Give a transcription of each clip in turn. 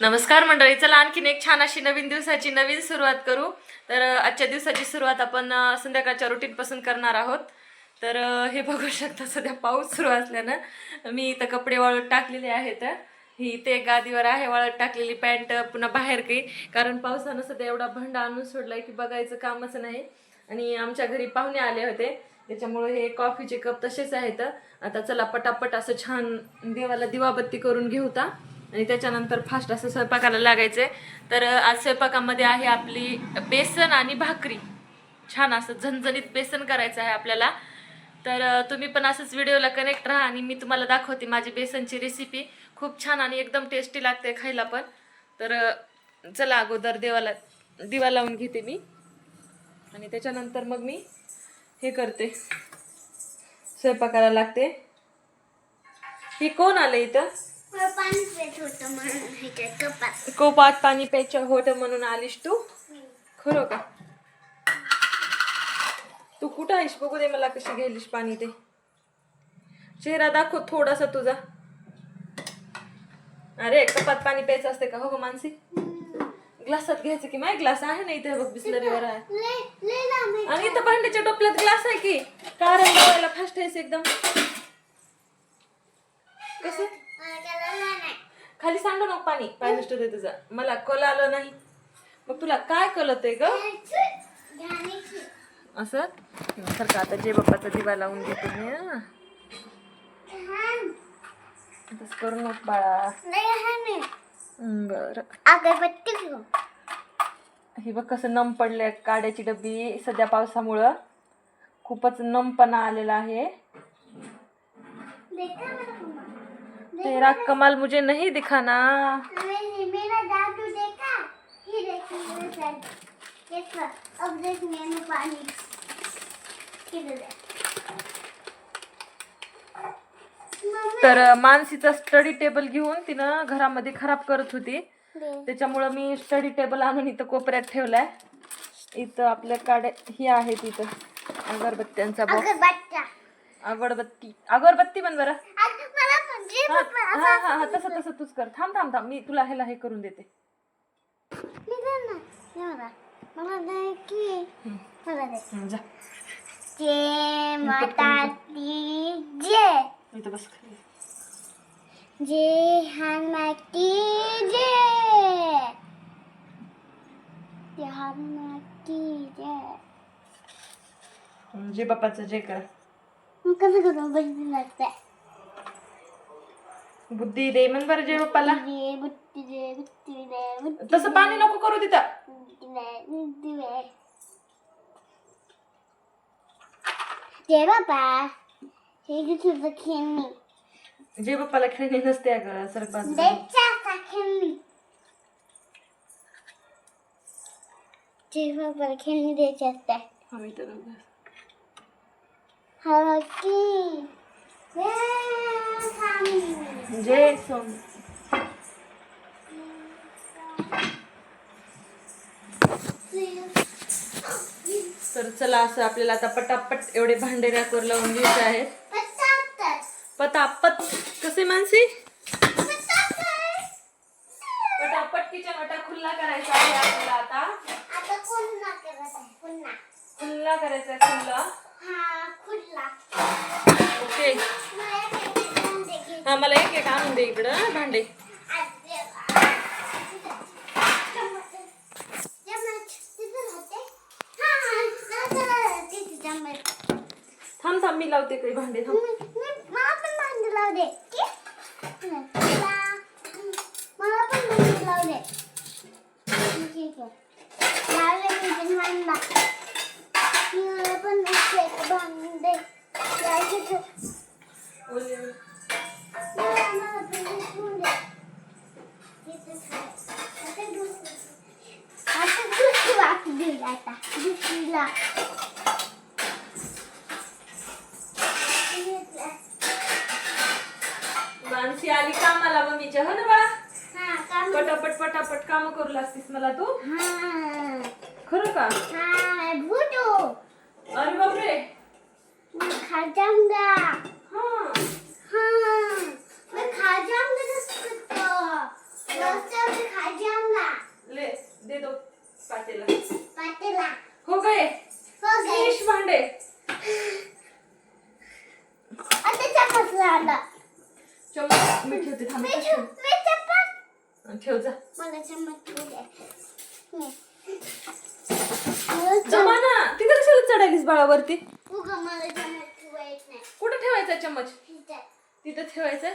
नमस्कार मंडळी चला आणखीन एक छान अशी नवीन दिवसाची नवीन सुरुवात करू. तर आजच्या दिवसाची सुरुवात आपण संध्याकाळच्या रुटीनपासून करणार आहोत. तर हे बघू शकता सध्या पाऊस सुरू असल्यानं मी इथं कपडे वाळत टाकलेले आहेत. ही इथे एक गादीवर आहे वाळत टाकलेली पॅन्ट पुन्हा बाहेर काही. कारण पावसानं सध्या एवढा भंडा आणून सोडलाय की बघायचं कामच नाही. आणि आमच्या घरी पाहुणे आले होते. त्याच्यामुळे हे कॉफीचे कप तसेच आहेत. आता चला पटापट असं छान देवाला दिवाबत्ती करून घेऊता आणि त्याच्यानंतर फास्ट असं स्वयंपाकाला लागायचे तर आज स्वयंपाकामध्ये आहे आपली बेसन आणि भाकरी. छान असं झणझणीत बेसन करायचं आहे आपल्याला. तर तुम्ही पण असंच व्हिडिओला कनेक्ट राहा आणि मी तुम्हाला दाखवते माझी बेसनची रेसिपी खूप छान आणि एकदम टेस्टी लागते खायला पण. तर चला अगोदर देवाला दिवा लावून घेते मी. आणि त्याच्यानंतर मग मी हे करते. स्वयंपाकाला लागते. हे कोण आलं इथं? पाणी होतं म्हणून कपात कोपात पाणी प्यायचं होतं म्हणून आलीस तू? खरं का? तू कुठं आहेस? बघू दे मला कशी घ्यायलीस पाणी ते. चेहरा दाखव थोडासा तुझा. अरे कपात पाणी प्यायचं असते का हो ग मानसी? ग्लासात घ्यायचं की माय ग्लास आहे ना इथे बघ बिस्लरीवर आहे. आणि इथं भांड्याच्या टोपल्यात ग्लास आहे की? कारण लावायला फास्ट आहेस एकदम. कसं? मला खाली सांडू नको पाणी. पाय नष्ट होते तुझा. मला कल आलं नाही. मग तुला काय कळत आहे ग? असं? सारखं आता जे बाप्पाचा दिवा लावून घेते मी हं. तसं करू नको बाळा. हं, बरं. अगरबत्ती घेऊ. हे बघ कसं नम पडले काड्याची डब्बी. सध्या पावसामुळं खूपच नमपणा आलेला आहे. तेरा कमाल मुझे नहीं दिखाना। मैंने मेरा देखा। ये अब देख मैंने पानी। है? तर मानसीचा स्टडी टेबल घेऊन तिनं घरामध्ये खराब करत होती. त्याच्यामुळं मी स्टडी टेबल आणून इथं कोपऱ्यात ठेवलाय. इथं आपल्या काड्या ही आहेत इथं अगरबत्त्यांचा बॉक्स अगरबत्ती. अगरबत्ती पण बरं. हा हा हा हा, तसं तसं तूच कर. थांब थांब थांब. मी तुला ह्याला हे करून देते. मी दे ना दे मला मला दे की मला दे हं, जा. माता जय. इथं बस खाली. जय हं, जे बाप्पाचं जे कर. कसं करू? बघितलं लागतंय बुद्धी दे म्हण बरं जे बाप्पाला बुट्टी तसं पाणी नको करू तिथं. जय बाबा. हे घेतलं खेळणी. जे बाप्पाला खेळणी नसते अगं सर खेळणी. जय बाबाला खेळणी द्यायची असते हा, मी तर बघ. जय स्वामी तर चला असं आपल्याला आता पटापट एवढे भांडे रॅकवर लावून घ्यायचे आहेत. पटापट. कसे मानसी? पटापट किचन वाटा खुल्ला करायचा आहे आपल्याला आता. खुल्ला करायचा खुल्ला. हा खुल्ला. ओके. मला हा मला एक एक आणून दे इकडं भांडे. थांब थांब मी लावते इकडे भांडे थांब. मानसी आली कामाला मम्मीच्या हो ना बाळा पटापट पटापट काम करू लागतीस मला तू. हा. खरं का? हा अरे बापरे मैं खा जाऊंगा हा हाँ मैं खा जाऊंगा तो रास्ते में खा ठेव जा मला चम्मच घेऊ दे मी. मला जमा ना तिथे कशाला चढायलीस बाळावरती चम- उगा मला चम्मच ठेवा येत नाही. कुठं ठेवायचा चम्मच. तिथं. ठेवायचं?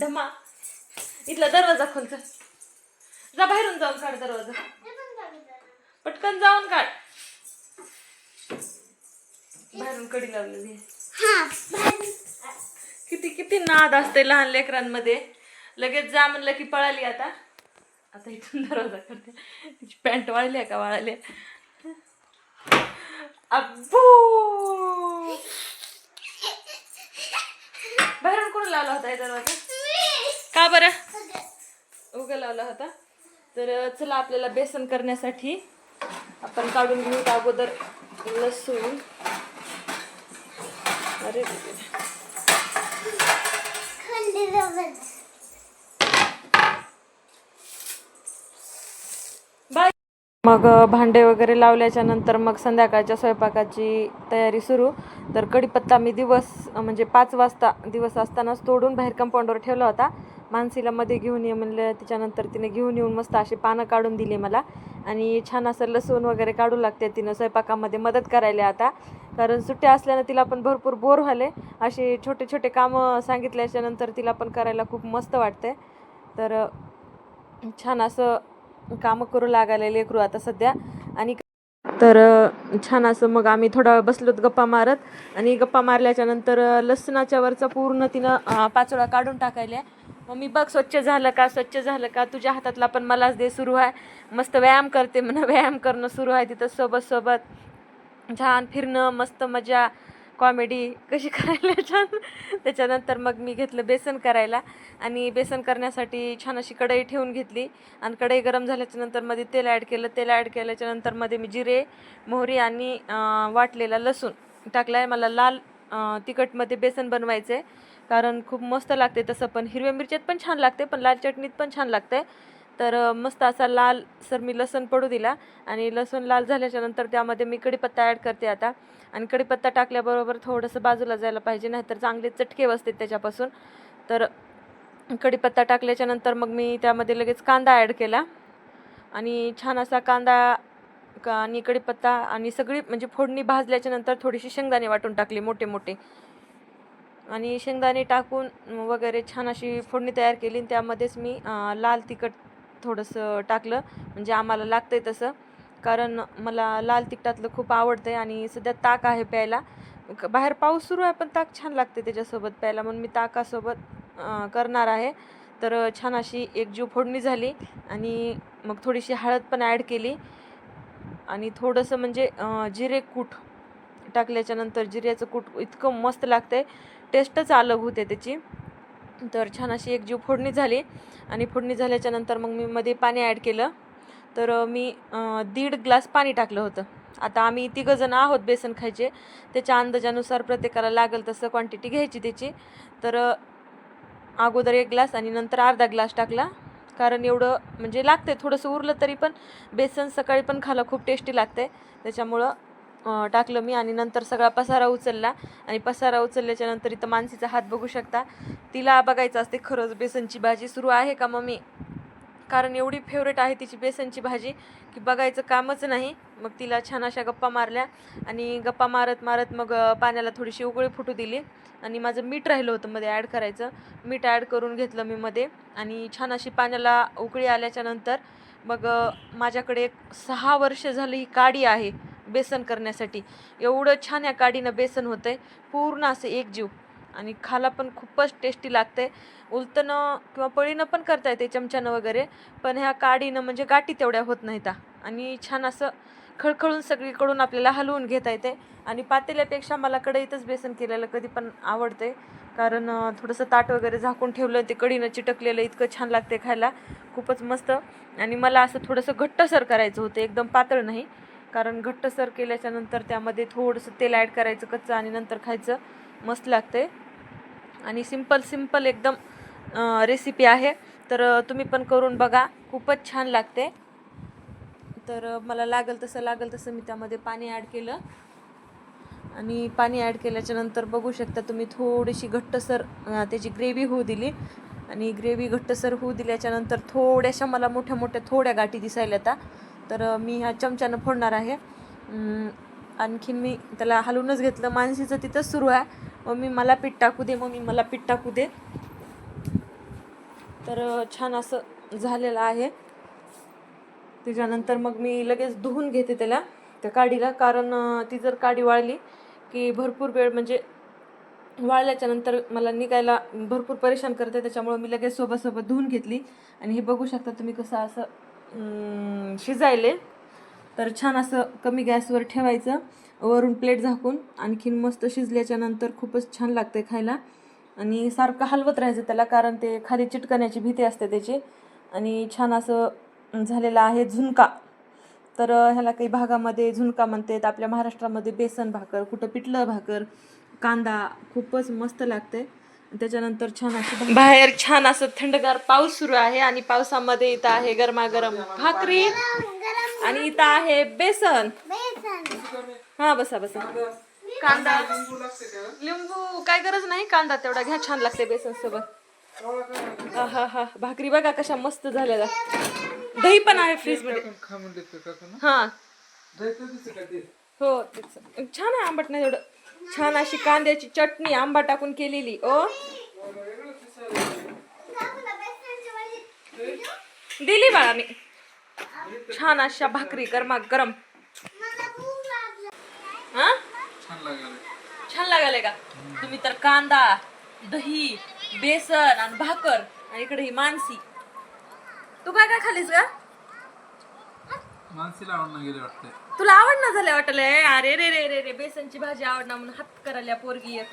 ढमा. इथला दरवाजा खोल चल जा बाहेरून जाऊन काढ दरवाजा. ते पण. पटकन जाऊन काढ. बाहेरून कडी लावलेली आहे. किती किती नाद असते लहान लेकरांमध्ये. लगेच जा म्हणलं की पळाली आता. आता इथून दरवाजा करते तिची पॅन्ट वाळली आहे का वाळली आहे? अब्बू! बाहेरून कोण लावला होता हे दरवाजा? का बरं? उगा लावला होता. तर चला आपल्याला बेसन करण्यासाठी आपण काढून घेऊ अगोदर लसूण. अरे मग भांडे वगैरे लावल्याच्या नंतर मग संध्याकाळच्या स्वयंपाकाची तयारी सुरू. तर कढीपत्ता मी दिवस म्हणजे पाच वाजता दिवस असतानाच तोडून बाहेर कंपाऊंडवर ठेवला होता. मानसीला मध्ये घेऊन ये म्हणलं त्याच्यानंतर तिने घेऊन येऊन मस्त अशी पानं काढून दिली मला. आणि छान असं लसूण वगैरे काढू लागते तिनं स्वयंपाकामध्ये मदत करायला आता. कारण सुट्ट्या असल्यानं तिला पण भरपूर बोर व्हाले असे छोटे छोटे कामं सांगितल्याच्यानंतर तिला पण करायला खूप मस्त वाटते तर छान असं कामं करू लागायला लेकरू आता सध्या. आणि तर छान असं मग आम्ही थोडा वेळ बसलोत गप्पा मारत. आणि गप्पा मारल्याच्या नंतर लसणाच्या वरचा पूर्ण तिनं पाचोळा काढून टाकायला मग मी बघ स्वच्छ झालं का स्वच्छ झालं का? तुझ्या हातातला पण मलाच दे सुरू आहे. मस्त व्यायाम करते म्हणा व्यायाम करणं सुरू आहे तिथं सोबत सोबत. छान फिरणं मस्त मजा. कॉमेडी कशी करायला छान. त्याच्यानंतर मग मी घेतलं बेसन करायला. आणि बेसन करण्यासाठी छान अशी कढई ठेवून घेतली. आणि कढई गरम झाल्याच्यानंतरमध्ये तेल ॲड केलं. तेल ॲड केल्याच्यानंतरमध्ये मी जिरे मोहरी आणि वाटलेला लसूण टाकला आहे मला लाल तिखटमध्ये बेसन बनवायचं आहे कारण खूप मस्त लागते तसं. पण हिरव्या मिरच्यात पण छान लागते पण लाल चटणीत पण छान लागते तर मस्त असा लाल सर मी लसूण पडू दिला. आणि लसूण लाल झाल्याच्यानंतर त्यामध्ये मी कढीपत्ता ॲड करते आता. आणि कडीपत्ता टाकल्याबरोबर थोडंसं बाजूला जायला पाहिजे नाहीतर चांगले चटके बसते त्याच्यापासून. तर कढीपत्ता टाकल्याच्या नंतर मग मी त्यामध्ये लगेच कांदा ॲड केला. आणि छान असा कांदा का आणि कढीपत्ता आणि सगळी म्हणजे फोडणी भाजल्याच्या नंतर थोडीशी शेंगदाणे वाटून टाकली मोठे मोठे आणि शेंगदाणे टाकून वगैरे छान अशी फोडणी तयार केली. आणि त्यामध्येच मी लाल तिखट थोडंसं टाकलं. म्हणजे आम्हाला लागतं आहे तसं. कारण मला लाल तिखटातलं खूप आवडतं आहे आणि सध्या ताक आहे प्यायला. बाहेर पाऊस सुरू आहे पण ताक छान लागते त्याच्यासोबत प्यायला. म्हणून मी ताकासोबत करणार आहे. तर छान अशी एकजीव फोडणी झाली आणि मग थोडीशी हळद पण ॲड केली. आणि थोडंसं म्हणजे जिरे कूट टाकल्याच्यानंतर जिऱ्याचं कूट इतकं मस्त लागतं आहे टेस्टच अलग होते त्याची. तर छान अशी एकजीव फोडणी झाली. आणि फोडणी झाल्याच्यानंतर मग मी मध्ये पाणी ॲड केलं. तर मी दीड ग्लास पाणी टाकलं होतं. आता आम्ही तिघंजण आहोत बेसन खायचे. त्याच्या अंदाजानुसार प्रत्येकाला लागेल तसं क्वांटिटी घ्यायची त्याची. तर अगोदर एक ग्लास आणि नंतर अर्धा ग्लास टाकला. कारण एवढं म्हणजे लागते थोडंसं उरलं तरी पण बेसन सकाळी पण खायला खूप टेस्टी लागते त्याच्यामुळं टाकलं मी आणि नंतर सगळा पसारा उचलला. आणि पसारा उचलल्याच्या नंतर इथं मानसीचा हात बघू शकता. तिला बघायचं असते खरंच बेसनची भाजी सुरू आहे का मम्मी? कारण एवढी फेवरेट आहे तिची बेसनची भाजी की बघायचं कामच नाही. मग तिला छान अशा गप्पा मारल्या आणि गप्पा मारत मारत मग पाण्याला थोडीशी उकळी फुटू दिली आणि माझं मीठ राहिलं होतं मध्ये ॲड करायचं. मीठ ॲड करून घेतलं मी मध्ये आणि छान अशी पाण्याला उकळी आल्याच्यानंतर मग माझ्याकडे एक सहा वर्ष झाली ही काडी आहे बेसन करण्यासाठी. एवढं छान या काडीनं बेसन होतं आहे पूर्ण असं एकजीव. आणि खाला पण खूपच टेस्टी लागते. उलतनं किंवा पळीनं पण करता येते चमच्यानं वगैरे पण ह्या काडीनं म्हणजे गाठी तेवढ्या होत नाहीत. आणि छान असं खळखळून सगळीकडून आपल्याला हलवून घेता येते. आणि पातेल्यापेक्षा मला कढईतच बेसन केलेलं कधी पण आवडते. कारण थोडंसं ताट वगैरे झाकून ठेवलं ते कढीनं चिटकलेलं इतकं छान लागते खायला. खूपच मस्त. आणि मला असं थोडंसं घट्टसर करायचं होतं एकदम पातळ नाही. कारण घट्टसर केल्याच्यानंतर त्यामध्ये थोडंसं तेल ॲड करायचं कच्चं आणि नंतर खायचं मस्त लागते. आणि सिंपल सिंपल एकदम रेसिपी आहे. तर तुम्ही पण करून बघा. खूपच छान लागते. तर मला लागल तसं लागेल तसं मी त्यामध्ये पाणी ॲड केलं. आणि पाणी ॲड केल्याच्यानंतर बघू शकता तुम्ही थोडीशी घट्टसर त्याची ग्रेव्ही होऊ दिली. आणि ग्रेव्ही घट्टसर होऊ दिल्याच्या नंतर थोड्याशा मला मोठ्या मोठ्या थोड्या गाठी दिसायला आता तर मी ह्या चमच्यानं फोडणार आहे. आणखीन मी त्याला हलवूनच घेतलं. मानसीचं तिथंच सुरू आहे. मम्मी मला पीठ टाकू दे मम्मी मला पीठ टाकू दे. तर छान असं झालेलं आहे. त्याच्यानंतर मग मी लगेच धुवून घेते त्याला त्या काडीला. कारण ती जर काडी वाळली की भरपूर वेळ म्हणजे वाळल्याच्या नंतर मला निघायला भरपूर परेशान करते. त्याच्यामुळं मी लगेच सोबत सोबत धुवून घेतली. आणि हे बघू शकता तुम्ही कसं असं शिजायले. तर छान असं कमी गॅसवर ठेवायचं. वरून प्लेट झाकून आणखीन मस्त शिजल्याच्या नंतर खूपच छान लागते खायला. आणि सारखं हलवत राहायचं त्याला कारण ते खाली चिटकण्याची भीती असते त्याची. आणि छान असं झालेलं आहे झुणका. तर ह्याला काही भागामध्ये झुणका म्हणतात. आपल्या महाराष्ट्रामध्ये बेसन भाकर कुठं पिठलं भाकर कांदा खूपच मस्त लागते त्याच्यानंतर छान असं बाहेर छान असं थंडगार पाऊस सुरू आहे आणि पावसामध्ये इथं आहे गरमागरम भाकरी. आणि इथं आहे बेसन. बेसन. हा बसा बसा. कांदा. लिंबू काय गरज नाही कांदा तेवढा घ्या छान लागते बेसन सोबत. हा हा हा. भाकरी बघा कशा मस्त झालेल्या. दही पण आहे फ्रीजमध्ये हा हो छान आहे आंबट नाही एवढं. छान अशी कांद्याची चटणी आंबा टाकून केलेली ओ. दिली बाळाने छान अशा भाकरी गरमा गरम हा? छान लागलं. छान लागायला का? तुम्ही तर कांदा दही बेसन आणि भाकर आणि इकडे ही मानसी. तू काय काय खालीस का मानसीला आवडणं गेले वाटते तुला आवडणं झालं वाटलं? अरे रे रे रे रे बेसनची भाजी आवडणार म्हणून हात करायला पोरगी एक.